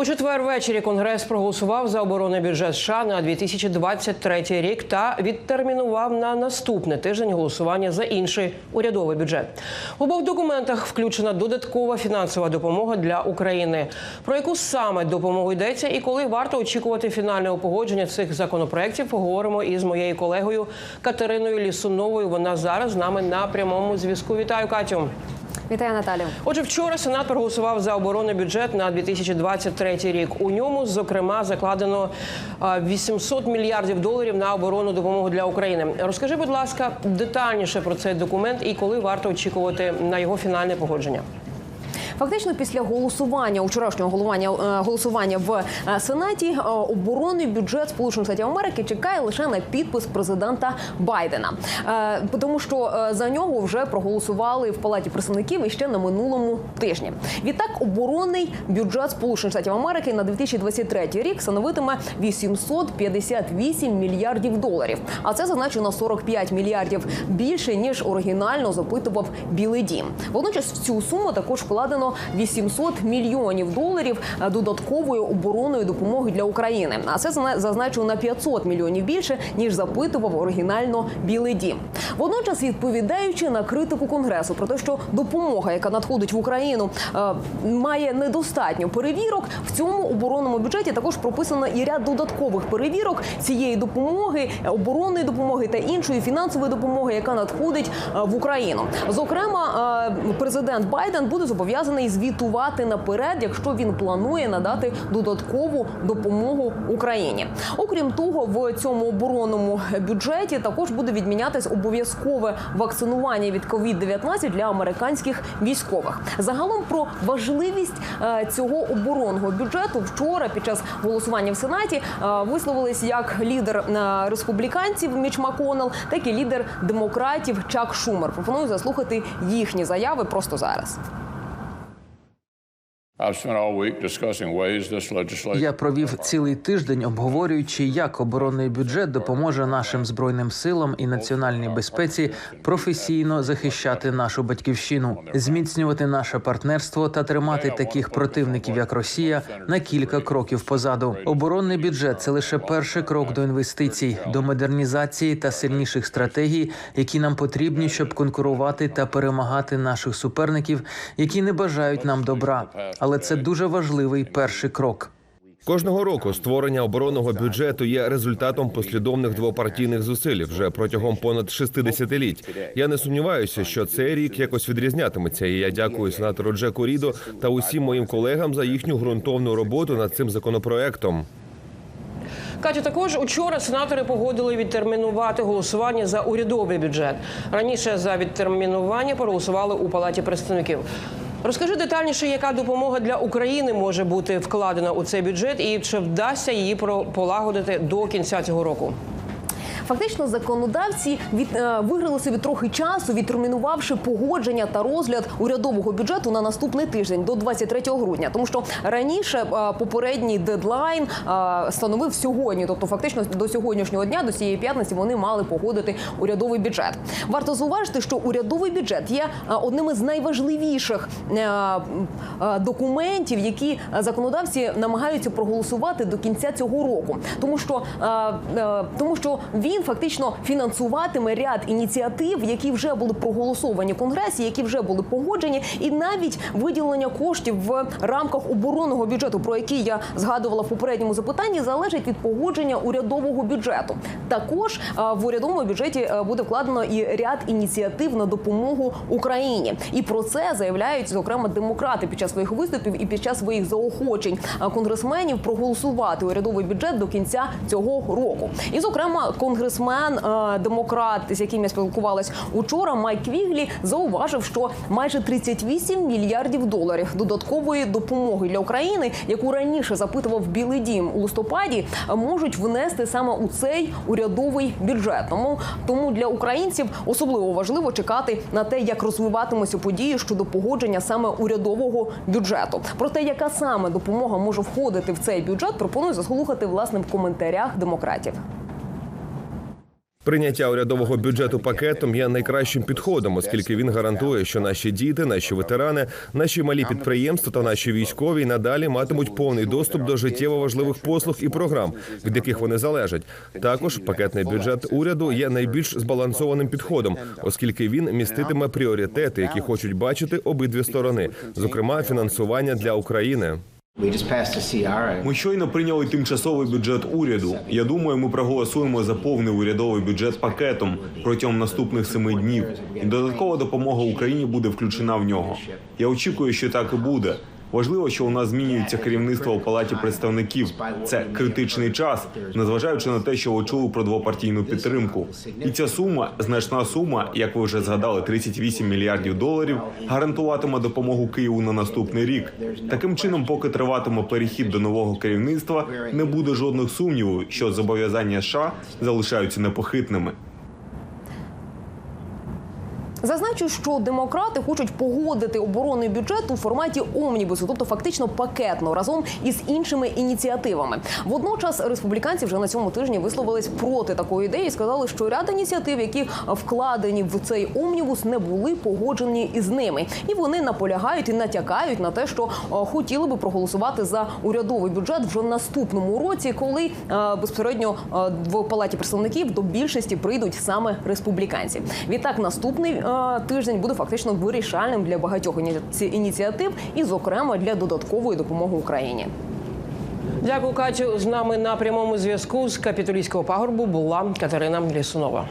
У четвер ввечері Конгрес проголосував за оборонний бюджет США на 2023 рік та відтермінував на наступний тиждень голосування за інший урядовий бюджет. В обох документах включена додаткова фінансова допомога для України. Про яку саме допомогу йдеться і коли варто очікувати фінального погодження цих законопроєктів, поговоримо із моєю колегою Катериною Лісуновою. Вона зараз з нами на прямому зв'язку. Вітаю, Катю. Вітаю, Наталі. Отже, вчора Сенат проголосував за оборонний бюджет на 2023 рік. У ньому, зокрема, закладено а, 800 мільярдів доларів на оборонну допомогу для України. Розкажи, будь ласка, детальніше про цей документ і коли варто очікувати на його фінальне погодження. Фактично, після голосування учорашнього голосування, е, голосування в е, Сенаті е, оборонний бюджет Сполучених Штатів Америки чекає лише на підпис президента Байдена, тому що за нього вже проголосували в палаті представників іще на минулому тижні. Відтак, оборонний бюджет Сполучених Штатів Америки на 2023 рік становитиме 858 мільярдів доларів. А це зазначено на 45 мільярдів більше ніж оригінально запитував Білий Дім. Водночас в цю суму також вкладено 800 мільйонів доларів е, додаткової оборонної допомоги для України. А це зна- зазначено на 500 мільйонів більше ніж запитував оригінально Білий Дім. Водночас, відповідаючи на критику конгресу про те, що допомога, яка надходить в Україну, е, має недостатньо перевірок. В цьому оборонному бюджеті також прописано і ряд додаткових перевірок цієї допомоги, оборонної допомоги та іншої фінансової допомоги, яка надходить е, в Україну. Зокрема, президент Байден буде зобов'язаний звітувати наперед, якщо він планує надати додаткову допомогу Україні. Окрім того, в цьому оборонному бюджеті також буде відмінятись обов'язкове вакцинування від COVID-19 для американських військових. Загалом про важливість е, цього оборонного бюджету вчора під час голосування в Сенаті е, висловились як лідер е, республіканців Міч Маконел, так і лідер демократів Чак Шумер. Пропоную заслухати їхні заяви просто зараз. Я провів цілий тиждень, обговорюючи, як оборонний бюджет допоможе нашим збройним силам і національній безпеці професійно захищати нашу батьківщину, зміцнювати наше партнерство та тримати таких противників, як Росія, на кілька кроків позаду. Оборонний бюджет це лише перший крок до інвестицій, до модернізації та сильніших стратегій, які нам потрібні, щоб конкурувати та перемагати наших суперників, які не бажають нам добра. Але це дуже важливий перший крок. Кожного року створення оборонного бюджету є результатом послідовних двопартійних зусиль вже протягом понад 60 літ. Я не сумніваюся, що цей рік якось відрізнятиметься. І я дякую сенатору Джеку Рідо та усім моїм колегам за їхню ґрунтовну роботу над цим законопроектом. Катю, також учора сенатори погодили відтермінувати голосування за урядовий бюджет. Раніше за відтермінування проголосували у палаті представників. Розкажи детальніше, яка допомога для України може бути вкладена у цей бюджет, і чи вдасться її полагодити до кінця цього року? Фактично, законодавці від е, виграли собі трохи часу, відтермінувавши погодження та розгляд урядового бюджету на наступний тиждень до 23 грудня. Тому що раніше е, попередній дедлайн е, становив сьогодні, тобто фактично до сьогоднішнього дня, до цієї п'ятниці, вони мали погодити урядовий бюджет. Варто зауважити, що урядовий бюджет є одним із найважливіших документів, які законодавці намагаються проголосувати до кінця цього року, тому що тому що він фактично фінансуватиме ряд ініціатив, які вже були проголосовані в конгресі, які вже були погоджені, і навіть виділення коштів в рамках оборонного бюджету, про який я згадувала в попередньому запитанні, залежить від погодження урядового бюджету. Також е, в урядовому бюджеті е, буде вкладено і ряд ініціатив на допомогу Україні. І про це заявляють зокрема демократи під час своїх виступів і під час своїх заохочень е, конгресменів проголосувати урядовий бюджет до кінця цього року. І зокрема, конгресмен е, демократ, з яким я спілкувалась учора, Майк Віглі зауважив, що майже 38 мільярдів доларів додаткової допомоги для України, яку раніше запитував Білий Дім у листопаді, можуть внести саме у цей урядовий бюджет. Тому тому для українців особливо важливо чекати на те, як розвиватимуться події щодо погодження саме урядового бюджету. Про те, яка саме допомога може входити в цей бюджет, пропоную заслухати власне в коментарях демократів. Прийняття урядового бюджету пакетом є найкращим підходом, оскільки він гарантує, що наші діти, наші ветерани, наші малі підприємства та наші військові надалі матимуть повний доступ до життєво важливих послуг і програм, від яких вони залежать. Також пакетний бюджет уряду є найбільш збалансованим підходом, оскільки він міститиме пріоритети, які хочуть бачити обидві сторони, зокрема фінансування для України. Ми щойно прийняли тимчасовий бюджет уряду. Я думаю, ми проголосуємо за повний урядовий бюджет пакетом протягом наступних семи днів. І додаткова допомога Україні буде включена в нього. Я очікую, що так і буде. Важливо, що у нас змінюється керівництво у палаті представників. Це критичний час, незважаючи на те, що ви чули про двопартійну підтримку. І ця сума, значна сума, як ви вже згадали, 38 мільярдів доларів, гарантуватиме допомогу Києву на наступний рік. Таким чином, поки триватиме перехід до нового керівництва, не буде жодних сумнівів, що зобов'язання США залишаються непохитними. Зазначу, що демократи хочуть погодити оборонний бюджет у форматі омнібусу, тобто фактично пакетно разом із іншими ініціативами. Водночас республіканці вже на цьому тижні висловились проти такої ідеї. і Сказали, що ряд ініціатив, які вкладені в цей омнібус, не були погоджені із ними, і вони наполягають і натякають на те, що е, хотіли би проголосувати за урядовий бюджет вже в наступному році, коли е, безпосередньо е, в палаті представників до більшості прийдуть саме республіканці. Відтак, наступний тиждень буде фактично вирішальним для багатьох ініці- ініціатив, і, зокрема, для додаткової допомоги Україні. Дякую, Катю. З нами на прямому зв'язку з капітолійського пагорбу була Катерина Лісунова.